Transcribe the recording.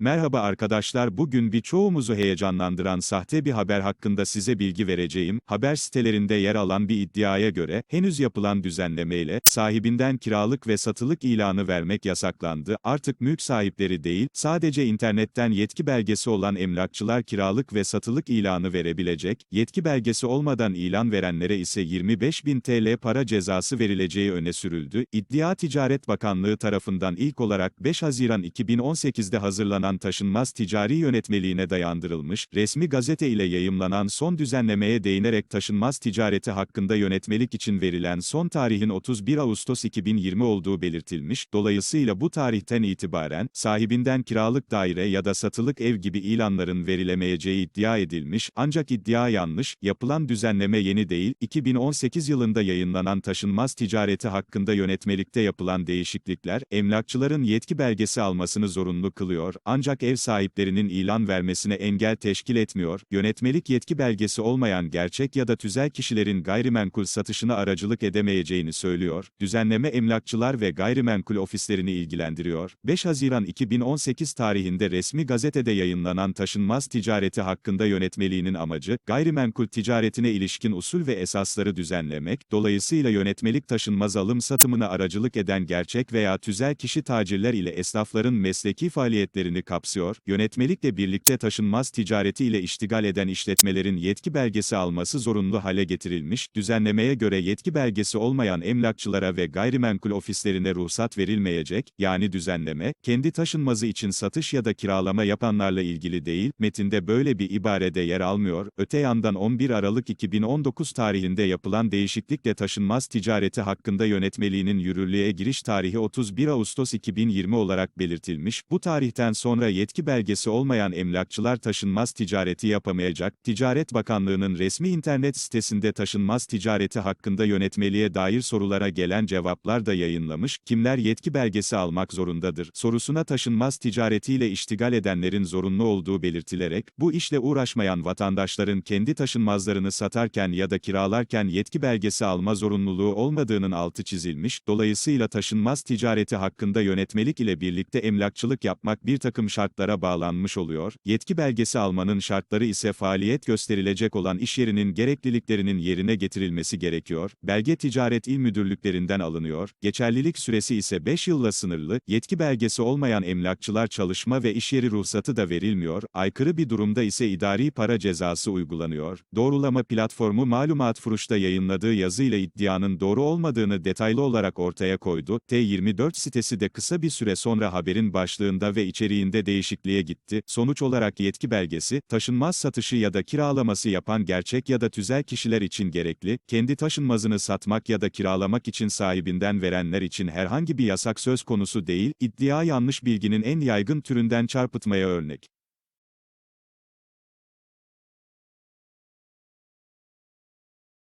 Merhaba arkadaşlar bugün birçoğumuzu heyecanlandıran sahte bir haber hakkında size bilgi vereceğim. Haber sitelerinde yer alan bir iddiaya göre, henüz yapılan düzenlemeyle, sahibinden kiralık ve satılık ilanı vermek yasaklandı. Artık mülk sahipleri değil, sadece internetten yetki belgesi olan emlakçılar kiralık ve satılık ilanı verebilecek, yetki belgesi olmadan ilan verenlere ise 25.000 TL para cezası verileceği öne sürüldü. İddia Ticaret Bakanlığı tarafından ilk olarak 5 Haziran 2018'de hazırlanan taşınmaz ticari yönetmeliğine dayandırılmış, resmi gazete ile yayımlanan son düzenlemeye değinerek taşınmaz ticareti hakkında yönetmelik için verilen son tarihin 31 Ağustos 2020 olduğu belirtilmiş, dolayısıyla bu tarihten itibaren, sahibinden kiralık daire ya da satılık ev gibi ilanların verilemeyeceği iddia edilmiş, ancak iddia yanlış, yapılan düzenleme yeni değil, 2018 yılında yayınlanan taşınmaz ticareti hakkında yönetmelikte yapılan değişiklikler, emlakçıların yetki belgesi almasını zorunlu kılıyor, ancak ev sahiplerinin ilan vermesine engel teşkil etmiyor, yönetmelik yetki belgesi olmayan gerçek ya da tüzel kişilerin gayrimenkul satışına aracılık edemeyeceğini söylüyor, düzenleme emlakçılar ve gayrimenkul ofislerini ilgilendiriyor. 5 Haziran 2018 tarihinde resmi gazetede yayınlanan taşınmaz ticareti hakkında yönetmeliğinin amacı, gayrimenkul ticaretine ilişkin usul ve esasları düzenlemek, dolayısıyla yönetmelik taşınmaz alım satımına aracılık eden gerçek veya tüzel kişi tacirler ile esnafların mesleki faaliyetlerini kapsıyor, yönetmelikle birlikte taşınmaz ticareti ile iştigal eden işletmelerin yetki belgesi alması zorunlu hale getirilmiş, düzenlemeye göre yetki belgesi olmayan emlakçılara ve gayrimenkul ofislerine ruhsat verilmeyecek, yani düzenleme, kendi taşınmazı için satış ya da kiralama yapanlarla ilgili değil, metinde böyle bir ibarede yer almıyor, öte yandan 11 Aralık 2019 tarihinde yapılan değişiklikle taşınmaz ticareti hakkında yönetmeliğinin yürürlüğe giriş tarihi 31 Ağustos 2020 olarak belirtilmiş, bu tarihten sonra yetki belgesi olmayan emlakçılar taşınmaz ticareti yapamayacak, Ticaret Bakanlığı'nın resmi internet sitesinde taşınmaz ticareti hakkında yönetmeliğe dair sorulara gelen cevaplar da yayınlamış, kimler yetki belgesi almak zorundadır, sorusuna taşınmaz ticaretiyle iştigal edenlerin zorunlu olduğu belirtilerek, bu işle uğraşmayan vatandaşların kendi taşınmazlarını satarken ya da kiralarken yetki belgesi alma zorunluluğu olmadığının altı çizilmiş, dolayısıyla taşınmaz ticareti hakkında yönetmelik ile birlikte emlakçılık yapmak bir takım şartlara bağlanmış oluyor, yetki belgesi almanın şartları ise faaliyet gösterilecek olan iş yerinin gerekliliklerinin yerine getirilmesi gerekiyor, belge ticaret il müdürlüklerinden alınıyor, geçerlilik süresi ise 5 yılla sınırlı, yetki belgesi olmayan emlakçılar çalışma ve iş yeri ruhsatı da verilmiyor, aykırı bir durumda ise idari para cezası uygulanıyor. Doğrulama platformu Malumat Furuş'ta yayınladığı yazıyla iddianın doğru olmadığını detaylı olarak ortaya koydu, T24 sitesi de kısa bir süre sonra haberin başlığında ve içeriğinde değişikliğe gitti. Sonuç olarak yetki belgesi, taşınmaz satışı ya da kiralaması yapan gerçek ya da tüzel kişiler için gerekli, kendi taşınmazını satmak ya da kiralamak için sahibinden verenler için herhangi bir yasak söz konusu değil, iddia yanlış bilginin en yaygın türünden çarpıtmaya örnek.